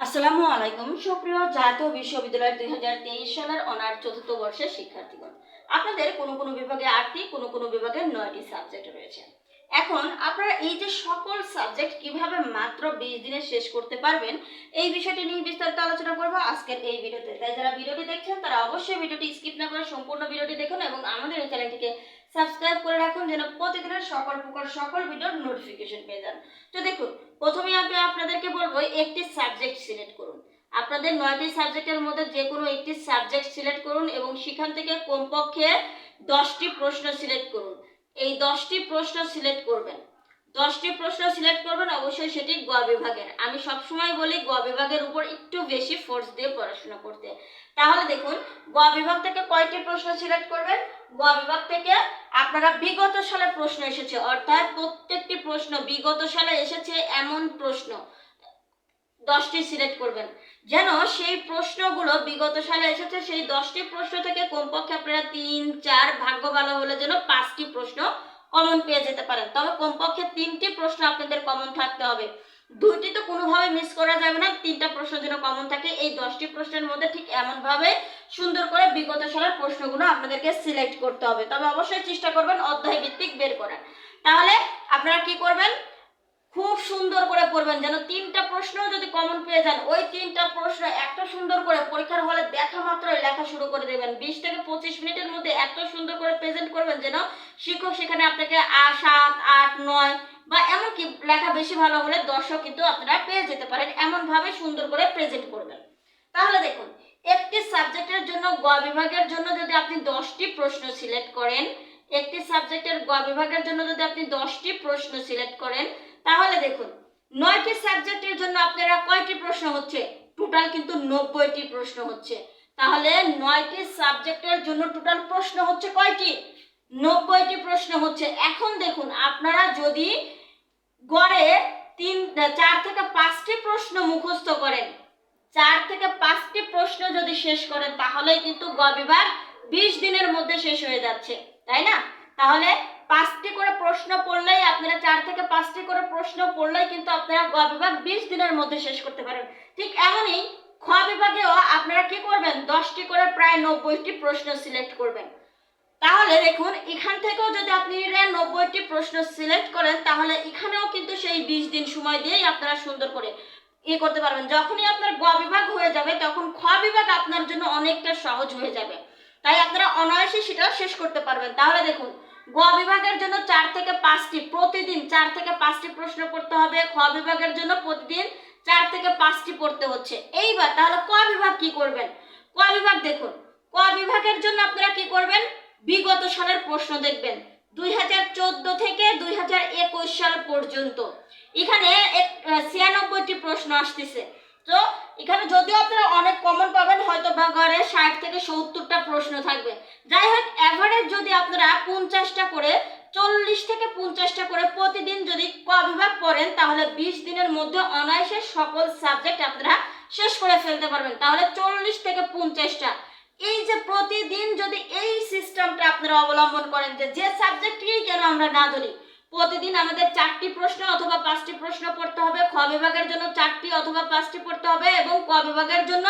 আসসালামু আলাইকুম। সুপ্রিয় জাতীয় বিশ্ববিদ্যালয় দুই হাজার তেইশ সালের অনার চতুর্থ বর্ষের শিক্ষার্থীগণ, আপনাদের কোনো কোনো বিভাগে আটটি, কোনো কোনো বিভাগে নয়টি সাবজেক্ট রয়েছে। এখন আপনারা এই যে সকল সাবজেক্ট কীভাবে মাত্র বিশ দিনে শেষ করতে পারবেন, এই বিষয়টি নিয়ে বিস্তারিত আলোচনা করব আজকের এই ভিডিওতে। তাই যারা ভিডিওটি দেখছেন, তারা অবশ্যই ভিডিওটি স্কিপ না করে সম্পূর্ণ ভিডিওটি দেখুন এবং আমাদের এই চ্যানেলটিকে সাবস্ক্রাইব করে রাখুন যেন প্রতিদিনের সকল প্রকার সকল ভিডিওর নোটিফিকেশন পেয়ে যান। তো দেখুন প্রথমে আমি আপনাদেরকে বলব, একটি সাবজেক্ট সিলেক্ট করুন। আপনাদের নয়টি সাবজেক্টের মধ্যে যে কোনো একটি সাবজেক্ট সিলেক্ট করুন এবং সেখান থেকে কমপক্ষে দশটি প্রশ্ন সিলেক্ট করুন। এই দশটি প্রশ্ন সিলেক্ট করবেন। দশটি প্রশ্ন সিলেক্ট করবেন, অবশ্যই সেটি গ বিভাগের। আমি সবসময় বলি গ বিভাগের উপর একটু বেশি ফোর্স দিয়ে পড়াশোনা করতে। তাহলে দেখুন গ বিভাগ থেকে কয়টি প্রশ্ন সিলেক্ট করবেন? গ বিভাগ থেকে আপনারা বিগত সালে প্রশ্ন এসেছে, অর্থাৎ প্রত্যেকটি প্রশ্ন বিগত সালে এসেছে এমন প্রশ্ন। দশটি সিলেক্ট করবেন। যেন সেই প্রশ্নগুলো বিগত সালে এসেছে, সেই দশটি প্রশ্ন থেকে কমপক্ষে আপনারা তিন, চার ভাগ্য ভালো হলে যেন পাঁচটি প্রশ্ন কমন পেয়ে যেতে পারেন। তবে কমপক্ষে তিনটি প্রশ্ন আপনাদের কমন থাকতে হবে। দুইটি তো কোনোভাবে মিস করা যাবে না, তিনটা প্রশ্ন যেন কমন থাকে। এই দশটি প্রশ্নের মধ্যে ঠিক এমনভাবে সুন্দর করে বিগত সালের প্রশ্নগুলো আপনাদেরকে সিলেক্ট করতে হবে। তবে অবশ্যই চেষ্টা করবেন অধ্যায় ভিত্তিক বের করার। তাহলে আপনারা কি করবেন? খুব সুন্দর করে পড়বেন। যেন তিনটা প্রশ্ন যদি কমন পেয়ে যান, ওই তিনটা প্রশ্ন এত সুন্দর করে পরীক্ষার হলে দেখা মাত্রই লেখা শুরু করে দেবেন। বিশ থেকে পঁচিশ মিনিটের মধ্যে এত সুন্দর করে প্রেজেন্ট করবেন যেন শিক্ষক সেখানে আপনাকে সাত, আট, নয় বা এমনকি লেখা বেশি ভালো হলে দর্শক কিন্তু আপনারা পেয়ে যেতে পারেন। এমনভাবে সুন্দর করে প্রেজেন্ট করবেন। তাহলে দেখুন, একটি সাবজেক্টের জন্য গ বিভাগের জন্য যদি আপনি দশটি প্রশ্ন সিলেক্ট করেন একটি সাবজেক্টের গ বিভাগের জন্য যদি আপনি দশটি প্রশ্ন সিলেক্ট করেন, তাহলে দেখুন, নয়টি সাবজেক্টের জন্য আপনারা কয়টি প্রশ্ন হচ্ছে? টোটাল কিন্তু নব্বইটি প্রশ্ন হচ্ছে। তাহলে নয়টি সাবজেক্টের জন্য টোটাল প্রশ্ন হচ্ছে কয়টি? নব্বইটি প্রশ্ন হচ্ছে। এখন দেখুন, আপনারা যদি গড়ে তিন, চার থেকে পাঁচটি প্রশ্ন মুখস্থ করেন, চার থেকে পাঁচটি প্রশ্ন যদি শেষ করেন, তাহলেই কিন্তু গ বিভাগ বিশ দিনের মধ্যে শেষ হয়ে যাচ্ছে। তাই না? তাহলে পাঁচটি করে প্রশ্ন পড়লেই আপনারা চার থেকে পাঁচটি করে প্রশ্ন পড়লেই কিন্তু আপনারা গ বিভাগ বিশ দিনের মধ্যে শেষ করতে পারেন ঠিক এমনই খ বিভাগেও আপনারা কি করবেন? দশটি করে প্রায় নব্বইটি প্রশ্ন সিলেক্ট করবেন। তাহলে দেখুন, এখান থেকেও যদি আপনি নব্বইটি প্রশ্ন সিলেক্ট করেন, তাহলে এখানেও কিন্তু সেই বিশ দিন সময় দিয়েই আপনারা সুন্দর করে ই করতে পারবেন। যখনই আপনার গ বিভাগ হয়ে যাবে, তখন খ বিভাগ আপনার জন্য অনেকটা সহজ হয়ে যাবে। তাই আপনারা অনায়াসে সেটা শেষ করতে পারবেন। তাহলে দেখুন, গ বিভাগের জন্য চার থেকে পাঁচটি প্রতিদিন, চার থেকে পাঁচটি প্রশ্ন করতে হবে, খ বিভাগের জন্য প্রতিদিন চার থেকে পাঁচটি পড়তে হচ্ছে। এইবার তাহলে ক বিভাগ কি করবেন? ক বিভাগ দেখুন, ক বিভাগের জন্য আপনারা কি করবেন? বিগত সালের প্রশ্ন দেখবেন, দুই হাজার চোদ্দ থেকে দুই হাজার একুশ সাল পর্যন্ত। এখানে ছিয়ানব্বইটি প্রশ্ন আসতেছে। তো এখানে যদিও আপনারা অনেক কমন পাবেন, হয়তো বা ঘরে ষাট থেকে সত্তরটা প্রশ্ন থাকবে। যাই হোক অ্যাভারেজ যদি আপনারা পঞ্চাশটা করে, চল্লিশ থেকে পঞ্চাশটা করে প্রতিদিন যদি ক বিভাগ তাহলে বিশ দিনের মধ্যে অনায়াসে সকল সাবজেক্ট আপনারা শেষ করে ফেলতে পারবেন। তাহলে চল্লিশ থেকে পঞ্চাশটা। এই যে প্রতিদিন যদি এই সিস্টেমটা আপনারা অবলম্বন করেন যে যে সাবজেক্টই কেন আমরা না ধরি প্রতিদিন আমাদের চারটি প্রশ্ন অথবা পাঁচটি প্রশ্ন পড়তে হবে। খ বিভাগের জন্য চারটি অথবা পাঁচটি পড়তে হবে এবং ক বিভাগের জন্য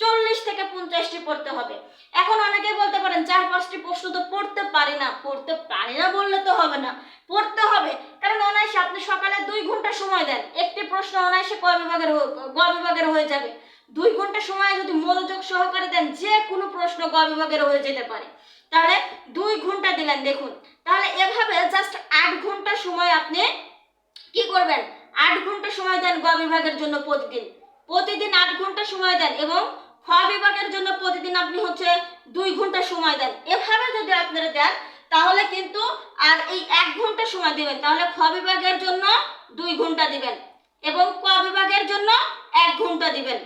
চল্লিশ থেকে পঞ্চাশটি পড়তে হবে। এখন অনেকেই বলতে পারেন, চার, পাঁচটি প্রশ্ন তো পড়তে পারি না। পড়তে পারি না বললে তো হবে না। পড়তে হবে। কারণ অনায়াসে আপনি সকালে দুই ঘণ্টা সময় দেন। একটি প্রশ্ন অনায়াসে ক বিভাগের গ বিভাগের হয়ে যাবে। দুই ঘণ্টা সময় যদি মনোযোগ সহকারে দেন, যে কোনো প্রশ্ন গ বিভাগের হয়ে যেতে পারে। তাহলে দুই ঘণ্টা দিলেন, দেখুন। তাহলে এভাবে জাস্ট আট ঘণ্টা সময় আপনি কি করবেন? আট ঘণ্টা সময় দেন গ বিভাগের জন্য প্রতিদিন। প্রতিদিন আট ঘণ্টা সময় দেন এবং খ বিভাগের জন্য প্রতিদিন আপনি হচ্ছে দুই ঘণ্টা সময় দেন। এভাবে যদি আপনারা দেন, তাহলে কিন্তু আর এই এক ঘণ্টা সময় দিবেন। তাহলে খ বিভাগের জন্য দুই ঘণ্টা দিবেন এবং ক বিভাগের জন্য এক ঘণ্টা দিবেন।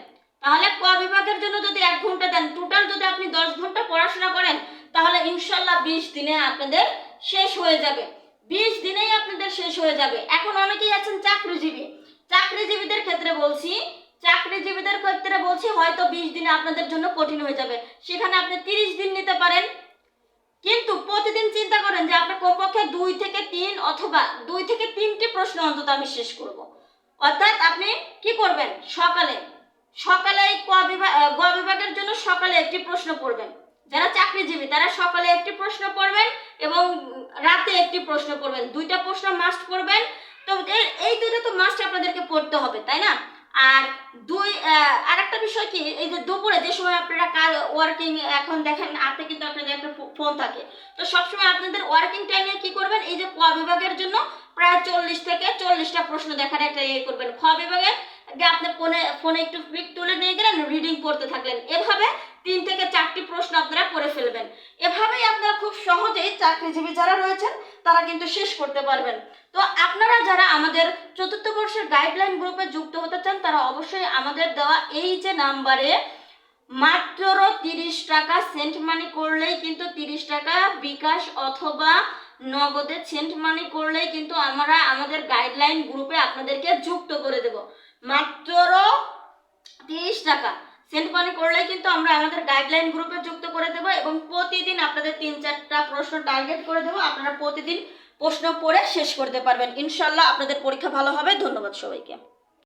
তাহলে ক বিভাগের জন্য যদি এক ঘণ্টা দেন টোটাল যদি আপনি দশ ঘণ্টা পড়াশোনা করেন তাহলে ইনশাল্লাহ বিশ দিনে আপনাদের শেষ হয়ে যাবে। বিশ দিনেই আপনাদের শেষ হয়ে যাবে। এখন অনেকেই আছেন চাকরিজীবী। চাকরিজীবীদের ক্ষেত্রে বলছি, চাকরিজীবীদের ক্ষেত্রে বলছি হয়তো বিশ দিনে আপনাদের জন্য কঠিন হয়ে যাবে। সেখানে আপনি তিরিশ দিন নিতে পারেন। কিন্তু প্রতিদিন চিন্তা করেন যে আপনার কমপক্ষে দুই থেকে তিন অথবা দুই থেকে তিনটি প্রশ্ন অন্তত আমি শেষ করব। অর্থাৎ আপনি কি করবেন? সকালে সকালে ক বিভাগ গ বিভাগের জন্য সকালে একটি প্রশ্ন পড়বেন যারা চাকরিজীবী, তারা সকালে একটি প্রশ্ন পড়বেন এবং রাতে একটি প্রশ্ন পড়বেন। দুইটা প্রশ্ন মাস্ট পড়বেন। তো এই দুইটা তো মাস্ট আপনাদেরকে পড়তে হবে, তাই না? আর দুই আর একটা বিষয় কি, এই যে দুপুরে যে সময় আপনারা কাজ ওয়ার্কিং এখন দেখেন, হাতে কিন্তু আপনাদের একটা ফোন থাকে। তো সবসময় আপনাদের ওয়ার্কিং টাইমে কি করবেন? এই যে ক বিভাগের জন্য প্রায় চল্লিশ থেকে চল্লিশটা প্রশ্ন দেখার একটা ইয়ে করবেন। খ বিভাগের যে আপনি ফোনে ফোনে একটু পিক তুলে নিয়ে গেলেন রিডিং করতে থাকলেন। এভাবে তিন থেকে চারটি প্রশ্ন আপনারা করে ফেলবেন। এভাবেই আপনারা খুব সহজেই চাকরিজীবী যারা রয়েছেন, তারা কিন্তু শেষ করতে পারবেন। তো আপনারা যারা আমাদের চতুর্থ বর্ষের গাইডলাইন গ্রুপে যুক্ত হতে চান, তারা অবশ্যই আমাদের দেওয়া এই যে নাম্বারে মাত্র তিরিশ টাকা সেন্ট মানি করলেই কিন্তু তিরিশ টাকা বিকাশ অথবা নগদে সেন্ট মানি করলেই কিন্তু আমরা আমাদের গাইডলাইন গ্রুপে আপনাদেরকে যুক্ত করে দেব। মাত্র তিরিশ টাকা। সেন্ট পানি করলেই কিন্তু আমরা আমাদের গাইডলাইন গ্রুপে যুক্ত করে দেবো এবং প্রতিদিন আপনাদের তিন চারটা প্রশ্ন টার্গেট করে দেবো। আপনারা প্রতিদিন প্রশ্ন পড়ে শেষ করতে পারবেন। ইনশাল্লাহ আপনাদের পরীক্ষা ভালো হবে। ধন্যবাদ সবাইকে।